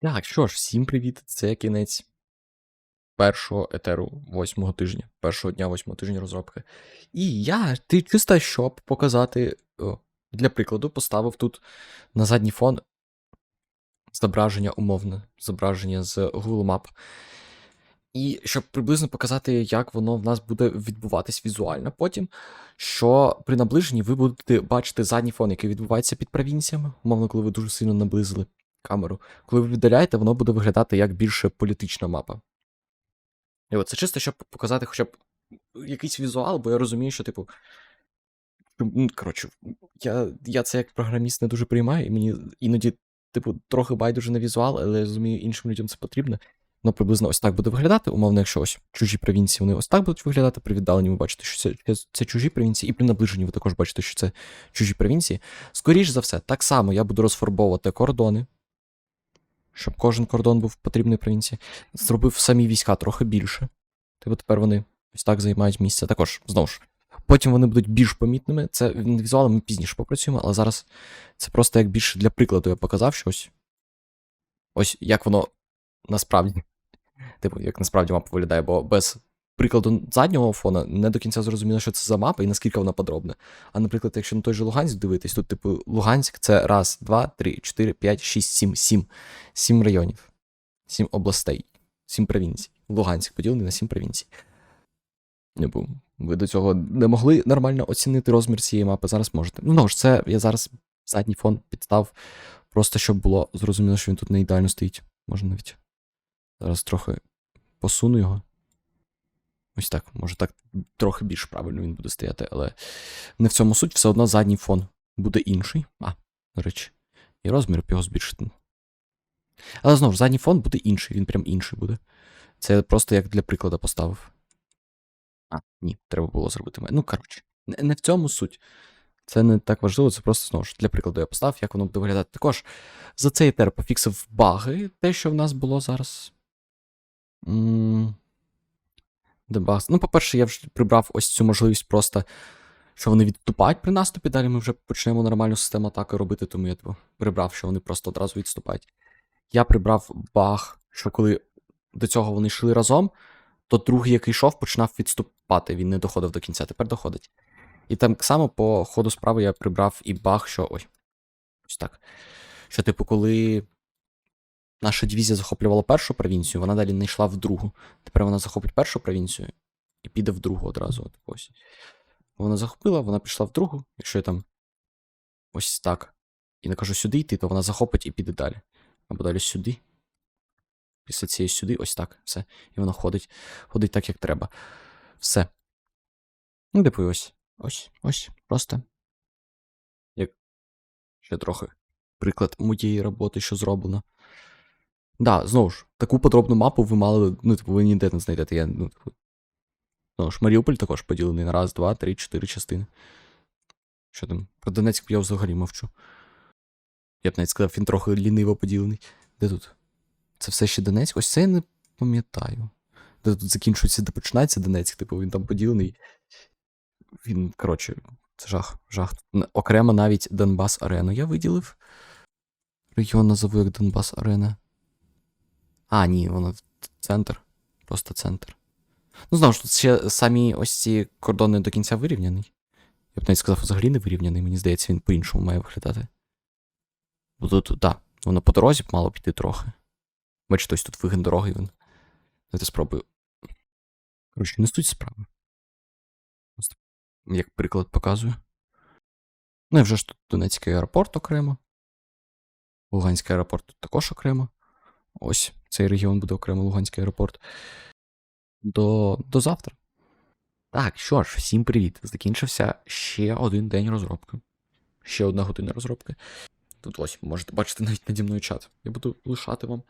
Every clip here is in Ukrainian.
Так, що ж, всім привіт. Це кінець першого етеру восьмого тижня, першого дня восьмого тижня розробки. І я, ти чисто щоб показати, для прикладу, поставив тут на задній фон зображення умовне, зображення з Google Map. І щоб приблизно показати, як воно в нас буде відбуватись візуально потім, що при наближенні ви будете бачити задній фон, який відбувається під провінціями, умовно, коли ви дуже сильно наблизили камеру. Коли ви віддаляєте, воно буде виглядати як більше політична мапа. І от це чисто, щоб показати хоча б якийсь візуал, бо я розумію, що, типу. ну, Коротше, я, я це як програміст не дуже приймаю, і мені іноді, типу, трохи байдуже на візуал, але я розумію, іншим людям це потрібно. Воно приблизно ось так буде виглядати. Умовно, якщо ось чужі провінції, вони ось так будуть виглядати. При віддаленні ви бачите, що це, це, чужі провінції, і при наближенні ви також бачите, що це чужі провінції. Скоріш за все, так само я буду розфарбовувати кордони, щоб кожен кордон був в потрібній провінції. Зробив самі війська трохи більше. Типу тепер вони ось так займають місце. Також, знову ж. Потім вони будуть більш помітними. Це візуально ми пізніше попрацюємо, але зараз це просто як більше для прикладу я показав, щось. ось. Ось як воно насправді. Типу, як насправді мапа виглядає, бо без прикладу заднього фона не до кінця зрозуміло, що це за мапа і наскільки вона подробна. А, наприклад, якщо на той же Луганськ дивитись, тут, типу, Луганськ це раз, два, три, чотири, п'ять, шість, сім, сім. Сім районів, сім областей, сім провінцій. Луганськ поділений на сім провінцій. Типу, ви до цього не могли нормально оцінити розмір цієї мапи, зараз можете. Ну, ж, це я зараз задній фон підстав, просто щоб було зрозуміло, що він тут не ідеально стоїть. Можна навіть. Зараз трохи посуну його. Ось так, може так трохи більш правильно він буде стояти, але не в цьому суть, все одно задній фон буде інший. А, до речі, і розмір його збільшити. Але знову ж, задній фон буде інший, він прям інший буде. Це просто як для прикладу поставив. А, ні, треба було зробити. Ну, коротше, не, не в цьому суть. Це не так важливо, це просто знову ж для прикладу я поставив, як воно буде виглядати. Також за цей етер пофіксив баги, те, що в нас було зараз. Дебаг. Ну, по-перше, я вже прибрав ось цю можливість просто, що вони відступають при наступі. Далі ми вже почнемо нормальну систему атаки робити, тому я типу, прибрав, що вони просто одразу відступають. Я прибрав баг, що коли до цього вони йшли разом, то другий, який йшов, починав відступати. Він не доходив до кінця, тепер доходить. І так само по ходу справи я прибрав і баг, що. Ой. Ось так. Що, типу, коли наша дивізія захоплювала першу провінцію, вона далі не йшла в другу. Тепер вона захопить першу провінцію і піде в другу одразу. От ось. Вона захопила, вона пішла в другу. Якщо я там ось так. І накажу сюди йти, то вона захопить і піде далі. Або далі сюди. Після цієї сюди, ось так. Все. І вона ходить. Ходить так, як треба. Все. Ну, типу, ось. Ось, ось. Просто. Як ще трохи. Приклад моєї роботи, що зроблено. Да, знову ж, таку подробну мапу ви мали, ну, типу, ви ніде не знайдете. Я, ну, типу. Знову ж, Маріуполь також поділений на раз, два, три, чотири частини. Що там? Про Донецьк я взагалі мовчу. Я б навіть сказав, він трохи ліниво поділений. Де тут? Це все ще Донецьк? Ось це я не пам'ятаю. Де тут закінчується, де починається Донецьк, типу, він там поділений. Він, коротше, це жах, жах. Окремо навіть Донбас Арену я виділив. Регіон назову як Донбас Арена. А, ні, воно центр. Просто центр. Ну, знову ж тут ще самі ось ці кордони до кінця вирівняний. Я б навіть сказав, взагалі не вирівняний, мені здається, він по-іншому має виглядати. Бо тут, так, да, воно по дорозі б мало піти трохи. Бачите, ось тут вигін дороги він. Давайте спробую. Коротше, не суть справи. Просто як приклад показую. Ну і вже ж тут Донецький аеропорт окремо. Луганський аеропорт тут також окремо. Ось цей регіон буде окремо Луганський аеропорт. До, До завтра. Так, що ж, всім привіт. Закінчився ще один день розробки. Ще одна година розробки. Тут ось можете бачити навіть наді мною чат. Я буду лишати вам,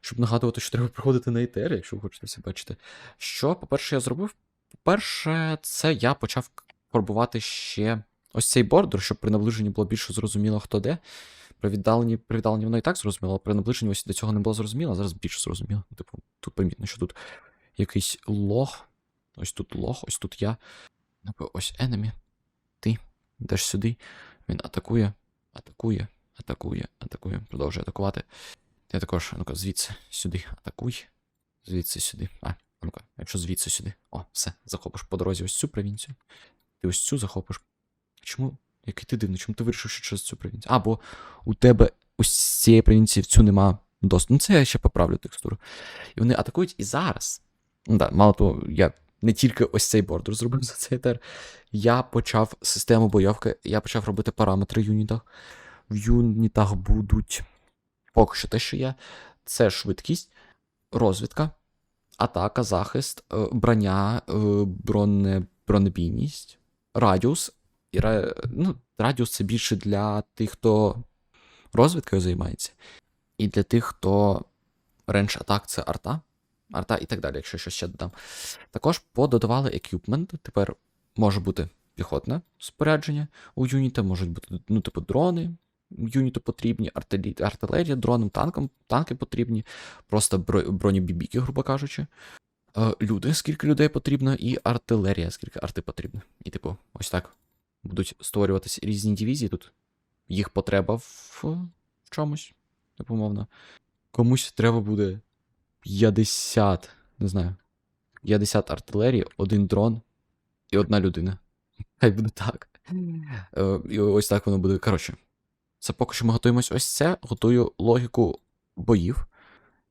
щоб нагадувати, що треба приходити на ІТР, якщо ви хочете все бачити. Що, по-перше, я зробив? По-перше, це я почав фарбувати ще ось цей бордер, щоб при наближенні було більше зрозуміло, хто де. При віддаленні, при віддаленні воно і так зрозуміло, але при наближенні ось до цього не було зрозуміло, а зараз більше зрозуміло. Типу, тут помітно, що тут якийсь лох. Ось тут лох, ось тут я. Ось enemy. Ти йдеш сюди. Він атакує, атакує, атакує, атакує, продовжує атакувати. Я також, ну-ка, звідси сюди атакуй. Звідси сюди. А, ну-ка, якщо звідси сюди. О, все, захопиш по дорозі ось цю провінцію. Ти ось цю захопиш. Чому? Який ти дивний, чому ти вирішив, що через цю провінцію? А, бо у тебе ось цієї провінції в цю нема доступу. Ну, це я ще поправлю текстуру. І вони атакують і зараз. Ну, да, мало того, я не тільки ось цей бордер зробив за цей тер. Я почав систему бойовки, я почав робити параметри юнітах. В юнітах будуть поки що те, що є. Це швидкість, розвідка, атака, захист, е, броня, е, бронебійність, радіус. І, ну, радіус це більше для тих, хто розвідкою займається. І для тих, хто рендж атак це арта. Арта і так далі, якщо щось ще додам. Також пододавали еквіпмент. Тепер може бути піхотне спорядження у юніта, можуть бути, ну, типу, дрони. Юніту потрібні, артилерія, дронам, танкам, танки потрібні, просто бро- бронебібіки, грубо кажучи. Е, люди, скільки людей потрібно, і артилерія, скільки арти потрібно. І, типу, ось так будуть створюватися різні дивізії тут. Їх потреба в, в чомусь, типу. Комусь треба буде 50, не знаю, 50 артилерії, один дрон і одна людина. Хай буде так. Е, І ось так воно буде. Коротше, це поки що ми готуємось ось це. Готую логіку боїв.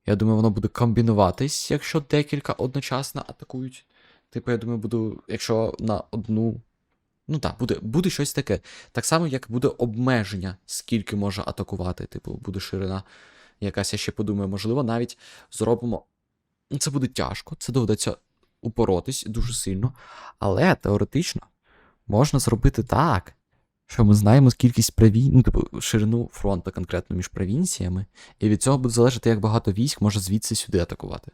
Я думаю, воно буде комбінуватись, якщо декілька одночасно атакують. Типу, я думаю, буду, якщо на одну. Ну так, буде, буде щось таке. Так само, як буде обмеження, скільки може атакувати. Типу, буде ширина якась, я ще подумаю, можливо, навіть зробимо. Ну, це буде тяжко, це доведеться упоротись дуже сильно. Але теоретично можна зробити так, що ми знаємо кількість провін... ну, типу, ширину фронту конкретно між провінціями, і від цього буде залежати, як багато військ може звідси сюди атакувати.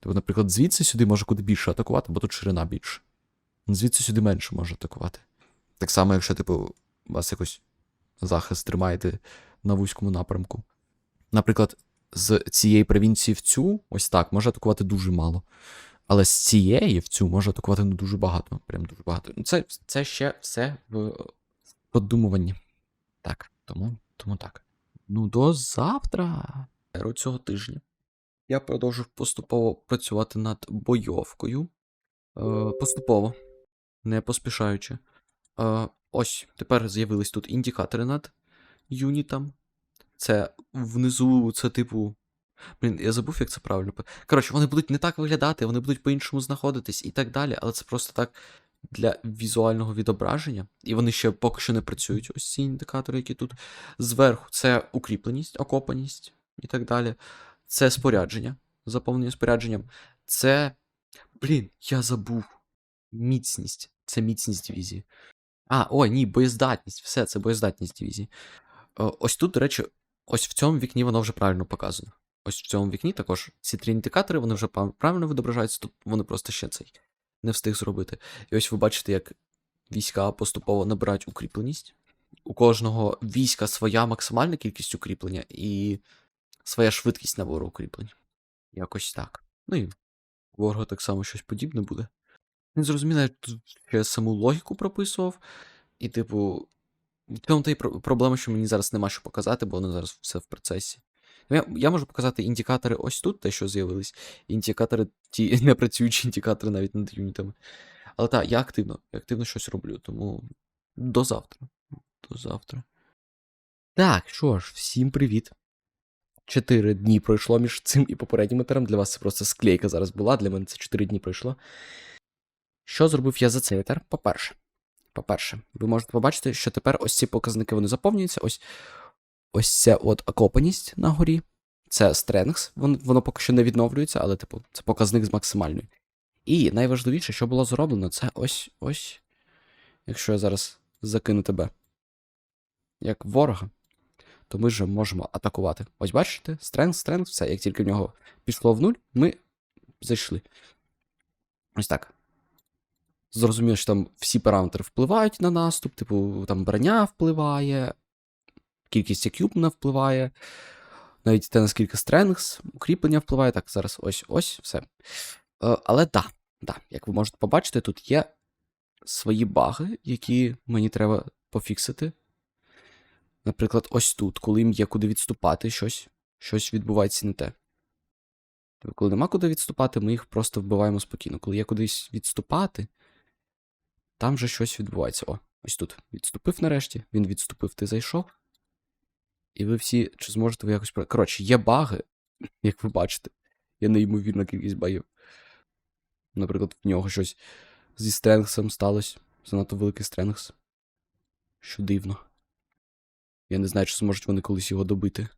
Тобто, наприклад, звідси сюди може куди більше атакувати, бо тут ширина більше. Звідси сюди менше може атакувати. Так само, якщо, типу, вас якось захист тримаєте на вузькому напрямку. Наприклад, з цієї провінції в цю, ось так, може атакувати дуже мало. Але з цієї в цю може атакувати ну, дуже багато. Прям дуже багато. Ну, Це, це ще все в подумуванні. Так, тому, тому так. Ну, до завтра. Цього тижня. Я продовжив поступово працювати над бойовкою. Е, поступово, не поспішаючи. Е, ось, тепер з'явились тут індикатори над юнітом. Це внизу, це типу. Блін, я забув, як це правильно. Коротше, вони будуть не так виглядати, вони будуть по-іншому знаходитись і так далі, але це просто так для візуального відображення. І вони ще поки що не працюють. Ось ці індикатори, які тут зверху. Це укріпленість, окопаність і так далі. Це спорядження, заповнення спорядженням. Це. Блін, я забув. Міцність. Це міцність дивізії. А, ой, ні, боєздатність. Все, це боєздатність дивізії. Е, Ось тут, до речі, ось в цьому вікні воно вже правильно показано. Ось в цьому вікні також ці три індикатори, вони вже правильно відображаються, тут вони просто ще цей не встиг зробити. І ось ви бачите, як війська поступово набирають укріпленість. У кожного війська своя максимальна кількість укріплення і своя швидкість набору укріплень. Якось так. Ну і ворога так само щось подібне буде. Не зрозуміло, я тут ще саму логіку прописував. І, типу, в цьому та й проблема, що мені зараз нема що показати, бо воно зараз все в процесі. Я, я можу показати індикатори ось тут, те, що з'явились, індикатори, ті непрацюючі індикатори навіть над юнітами. Але так, я активно, я активно щось роблю, тому до завтра. До завтра. Так, що ж, всім привіт. Чотири дні пройшло між цим і попереднім етером. Для вас це просто склейка зараз була, для мене це 4 дні пройшло. Що зробив я за цей етер? По-перше, по-перше, ви можете побачити, що тепер ось ці показники вони заповнюються. Ось ось це от окопаність на горі. Це strength, воно, воно поки що не відновлюється, але, типу, це показник з максимальною. І найважливіше, що було зроблено, це ось ось. Якщо я зараз закину тебе як ворога, то ми вже можемо атакувати. Ось бачите, strength, strength, все. Як тільки в нього пішло в нуль, ми зайшли. Ось так. Зрозуміло, що там всі параметри впливають на наступ, типу, там броня впливає, кількість екюпмена впливає, навіть те, наскільки Strengths, укріплення впливає. Так, зараз ось ось все. Е, але да, да, як ви можете побачити, тут є свої баги, які мені треба пофіксити. Наприклад, ось тут, коли їм є куди відступати щось, щось відбувається не те. Тобто, коли нема куди відступати, ми їх просто вбиваємо спокійно. Коли є кудись відступати, там вже щось відбувається. О, ось тут. Відступив нарешті, він відступив, ти зайшов. І ви всі, чи зможете ви якось. Коротше, є баги, як ви бачите. Є неймовірна кількість багів. Наприклад, в нього щось зі стренгсом сталося. Занадто великий стренгс. Що дивно. Я не знаю, чи зможуть вони колись його добити.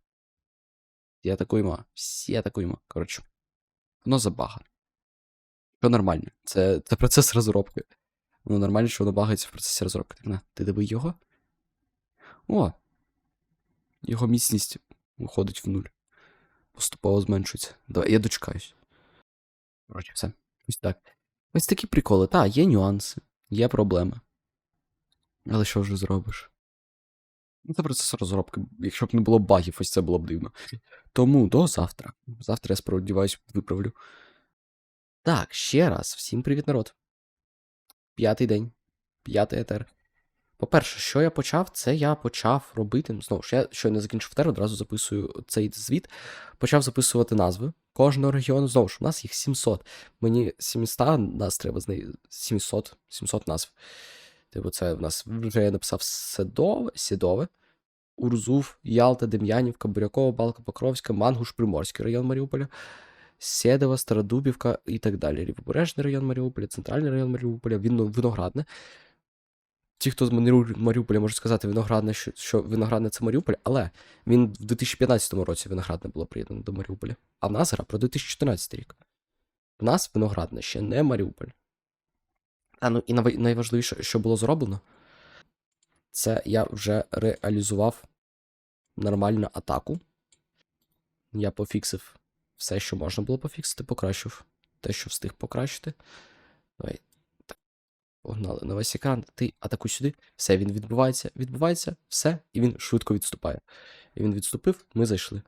Всі атакуємо. Всі атакуємо. Коротше. Воно забага. Що нормально. Це, це процес розробки. Воно нормально, що воно багається в процесі розробки. Так на, ти доби його. О! Його міцність виходить в нуль. Поступово зменшується. Давай, я дочекаюсь. Коротше, все. Ось так. Ось такі приколи. Та, є нюанси, є проблеми. Але що вже зробиш? Ну, це процес розробки. Якщо б не було багів, ось це було б дивно. Тому до завтра. Завтра я сподіваюсь, виправлю. Так, ще раз. Всім привіт, народ. П'ятий день. П'ятий етер. По-перше, що я почав, це я почав робити. Знову ж, я щойно закінчив тер, одразу записую цей звіт. Почав записувати назви кожного регіону. Знову ж, у нас їх 700. Мені 700 нас треба з неї 700, 700 назв. Типу, це в нас вже я написав Седове, Сідове, Урзув, Ялта, Дем'янівка, Бурякова, Балка, Покровська, Мангуш, Приморський район Маріуполя, Седова, Стародубівка і так далі. Лівобережний район Маріуполя, Центральний район Маріуполя, Виноградне. Ті, хто з Маріуполя можуть сказати Виноградне, що, що Виноградне це Маріуполь, але він в 2015 році Виноградне було приєднано до Маріуполя. А в нас гра про 2014 рік. В нас Виноградне ще не Маріуполь. А ну і найважливіше, що було зроблено, це я вже реалізував нормальну атаку. Я пофіксив все, що можна було пофіксити, покращив те, що встиг покращити. Давай. Так. Погнали на весь екран. Ти атакуй сюди. Все, він відбувається, відбувається, все, і він швидко відступає. І він відступив, ми зайшли.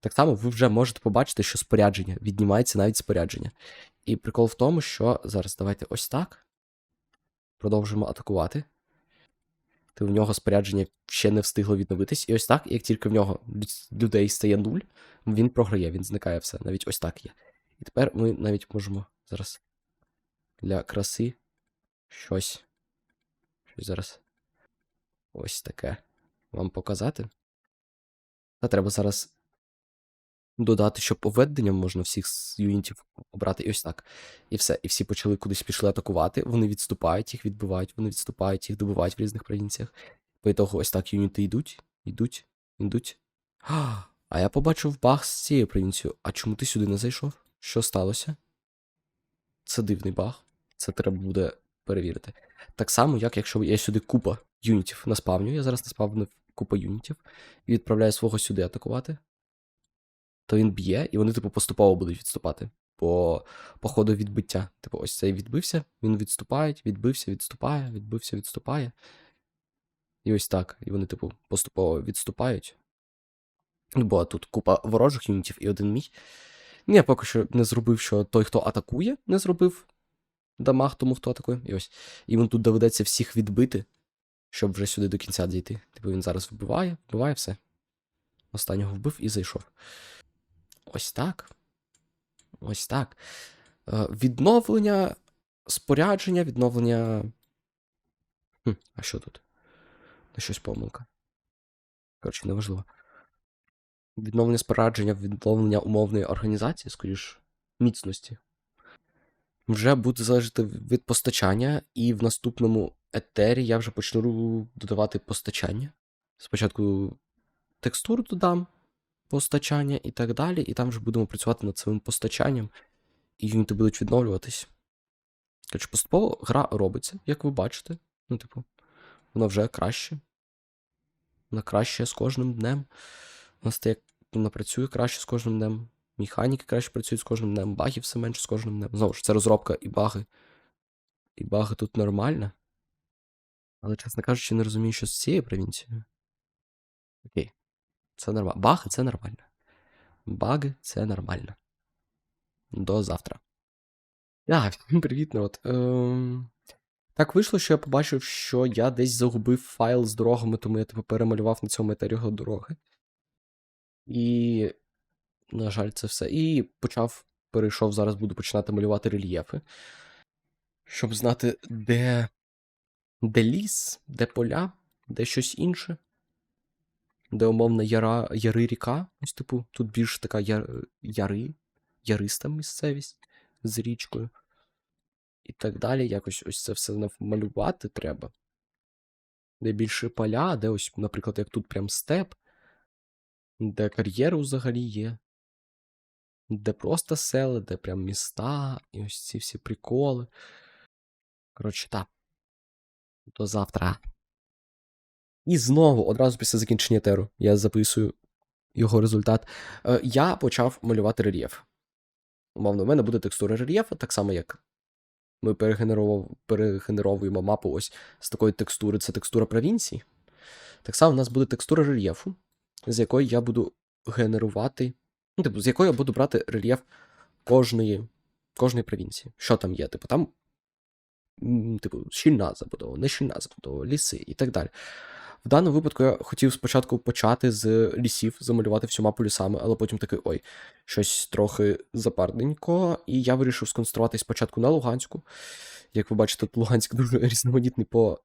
Так само ви вже можете побачити, що спорядження віднімається навіть спорядження. І прикол в тому, що зараз давайте ось так. Продовжимо атакувати. Ти в нього спорядження ще не встигло відновитись. І ось так, як тільки в нього людей стає нуль, він програє, він зникає все. Навіть ось так є. І тепер ми навіть можемо зараз для краси щось. Щось зараз. Ось таке. Вам показати. Та треба зараз додати, що по введенням можна всіх з юнітів обрати і ось так. І все. І всі почали кудись пішли атакувати. Вони відступають, їх відбивають, вони відступають, їх добивають в різних провінціях. По ітогу ось так юніти йдуть, йдуть, йдуть. А, а я побачив баг з цією провінцією. А чому ти сюди не зайшов? Що сталося? Це дивний баг. Це треба буде перевірити. Так само, як якщо я сюди купа юнітів наспавню, я зараз наспавнив купа юнітів і відправляю свого сюди атакувати, то він б'є, і вони, типу, поступово будуть відступати по, по ходу відбиття. Типу, ось цей відбився, він відступає, відбився, відступає, відбився, відступає. І ось так. І вони, типу, поступово відступають. Бо тут купа ворожих юнітів і один мій. Ні, я поки що не зробив, що той, хто атакує, не зробив дамаг тому, хто атакує. І ось. І він тут доведеться всіх відбити, щоб вже сюди до кінця дійти. Типу він зараз вбиває, вбиває все. Останнього вбив і зайшов. Ось так. Ось так. Е, відновлення спорядження, відновлення. Хм, а що тут? На щось помилка. Коротше, неважливо. Відновлення спорядження, відновлення умовної організації, скоріш, міцності. Вже буде залежати від постачання, і в наступному етері я вже почну додавати постачання. Спочатку текстуру додам, постачання і так далі, і там вже будемо працювати над своїм постачанням, і юніти будуть відновлюватись. Коротше, поступово гра робиться, як ви бачите. Ну, типу, вона вже краще. Вона краще з кожним днем. Вона стає, вона працює краще з кожним днем. Механіки краще працюють з кожним днем, багів все менше з кожним днем. Знову ж, це розробка і баги. І баги тут нормально. Але, чесно кажучи, не розумію, що з цією провінцією. Окей. Це нормально. Баги це нормально. Баги це нормально. До завтра. Так, привіт, народ. Ем... Так вийшло, що я побачив, що я десь загубив файл з дорогами, тому я типу перемалював на цьому етері його дороги. І, на жаль, це все. І почав, перейшов, зараз буду починати малювати рельєфи, щоб знати, де, де ліс, де поля, де щось інше. Де умовна яра, яри ріка. Ось, типу, тут більш така яр, яри, яриста місцевість з річкою. І так далі. Якось ось це все намалювати треба. Де більше поля, де ось, наприклад, як тут прям степ, де кар'єри взагалі є. Де просто села, де прям міста, і ось ці всі приколи. Коротше, так. До завтра. І знову, одразу після закінчення теру, я записую його результат. Е, я почав малювати рельєф. Умовно, в мене буде текстура рельєфу, так само, як ми перегенеровуємо мапу ось з такої текстури, це текстура провінції. Так само в нас буде текстура рельєфу, з якої я буду генерувати. Ну, типу, з якої я буду брати рельєф кожної, кожної провінції. Що там є? Типу, там, типу, щільна забудова, не щільна забудова, ліси і так далі. В даному випадку я хотів спочатку почати з лісів, замалювати всю мапу лісами, але потім такий ой, щось трохи запарненько, і я вирішив сконцентруватись спочатку на Луганську. Як ви бачите, тут Луганськ дуже різноманітний по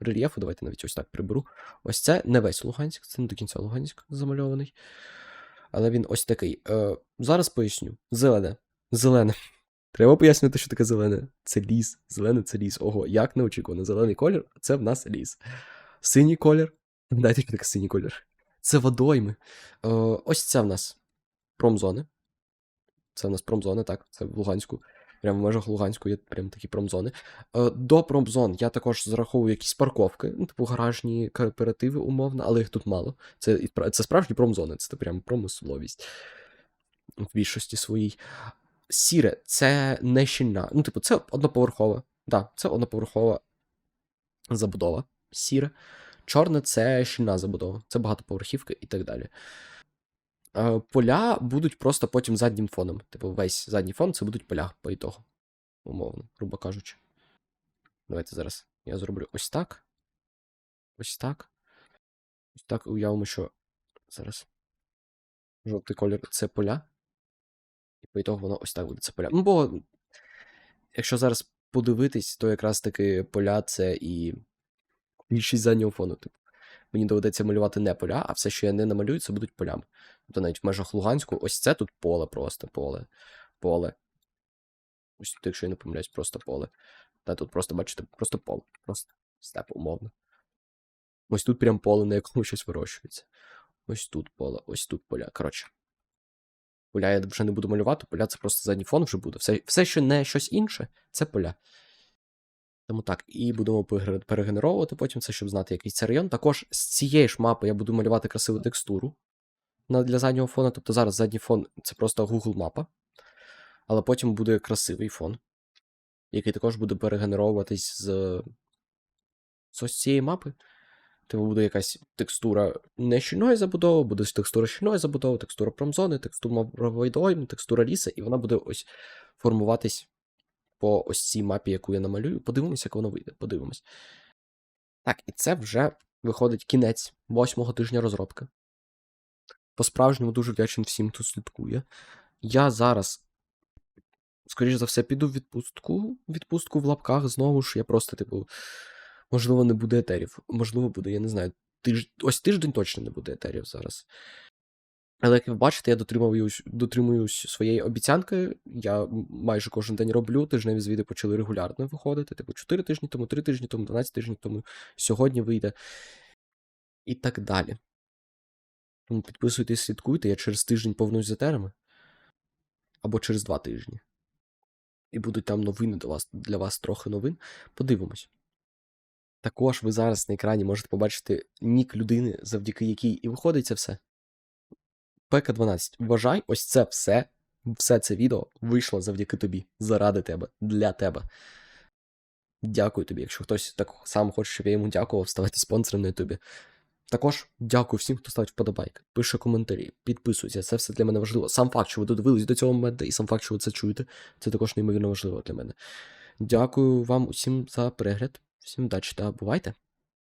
рельєфу. Давайте навіть ось так приберу. Ось це не весь Луганськ, це не до кінця Луганськ замальований. Але він ось такий. Е, зараз поясню. Зелене. Зелене. Треба пояснювати, що таке зелене. Це ліс. Зелене це ліс. Ого, як неочікувано. Зелений колір це в нас ліс. Синій колір. Дайте що таке синій колір. Це водойми. Е, ось це в нас промзони. Це в нас промзони, так, це в Луганську. Прямо в межах Луганську є прям такі промзони. Е, до промзон я також зараховую якісь парковки, ну, типу гаражні кооперативи, умовно, але їх тут мало. Це, це справжні промзони, це прям промисловість в більшості своїй. Сіре, це не щільна. Ну, типу, це одноповерхова. Так, да, це одноповерхова забудова. Сіре. Чорне це щільна забудова, це багатоповерхівки і так далі. Е, Поля будуть просто потім заднім фоном. Типу, весь задній фон це будуть поля по ітогу. Умовно, грубо кажучи. Давайте зараз я зроблю ось так. Ось так. Ось так уявимо, що зараз. Жовтий колір це поля. І по ітогу воно ось так буде це поля. Ну, бо, якщо зараз подивитись, то якраз таки поля це і більшість заднього фону. Типу. Мені доведеться малювати не поля, а все, що я не намалюю, це будуть полями. Тобто навіть в межах Луганську, ось це тут поле просто, поле. Поле. Ось тут, якщо я не помиляюсь, просто поле. Та тут просто, бачите, просто поле. Просто степ, умовно. Ось тут прям поле, на якому щось вирощується. Ось тут поле, ось тут поля. Коротше. Поля я вже не буду малювати, поля це просто задній фон вже буде. Все, все що не щось інше, це поля. Тому так, і будемо перегенеровувати потім це, щоб знати, який це район. Також з цієї ж мапи я буду малювати красиву текстуру для заднього фону. Тобто зараз задній фон це просто Google мапа, але потім буде красивий фон, який також буде перегенеровуватись з, з ось цієї мапи. Типу буде якась текстура не щільної забудови, буде текстура щільної забудови, текстура промзони, текстура водойм, текстура ліса, і вона буде ось формуватись по ось цій мапі, яку я намалюю. Подивимося, як воно вийде. Подивимось. Так, і це вже виходить кінець восьмого тижня розробки. По-справжньому дуже вдячний всім, хто слідкує. Я зараз, скоріш за все, піду в відпустку. Відпустку в лапках знову ж. Я просто, типу, можливо, не буде етерів. Можливо, буде, я не знаю. Тиж... Ось тиждень точно не буде етерів зараз. Але як ви бачите, я дотримуюсь, дотримуюсь своєї обіцянки. Я майже кожен день роблю. Тижневі звіти почали регулярно виходити. Типу 4 тижні тому, 3 тижні тому, 12 тижнів тому, сьогодні вийде. І так далі. Тому підписуйтесь, слідкуйте, я через тиждень повнусь за терами. Або через 2 тижні. І будуть там новини для вас, для вас трохи новин. Подивимось. Також ви зараз на екрані можете побачити нік людини, завдяки якій і виходить це все. ПК-12. Вважай, ось це все, все це відео вийшло завдяки тобі, заради тебе, для тебе. Дякую тобі. Якщо хтось так само хоче, щоб я йому дякував, ставайте спонсором на Ютубі. Також дякую всім, хто ставить вподобайки, пише коментарі, підписується. Це все для мене важливо. Сам факт, що ви додивились до цього моменту, і сам факт, що ви це чуєте, це також неймовірно важливо для мене. Дякую вам усім за перегляд. Всім удачі та бувайте!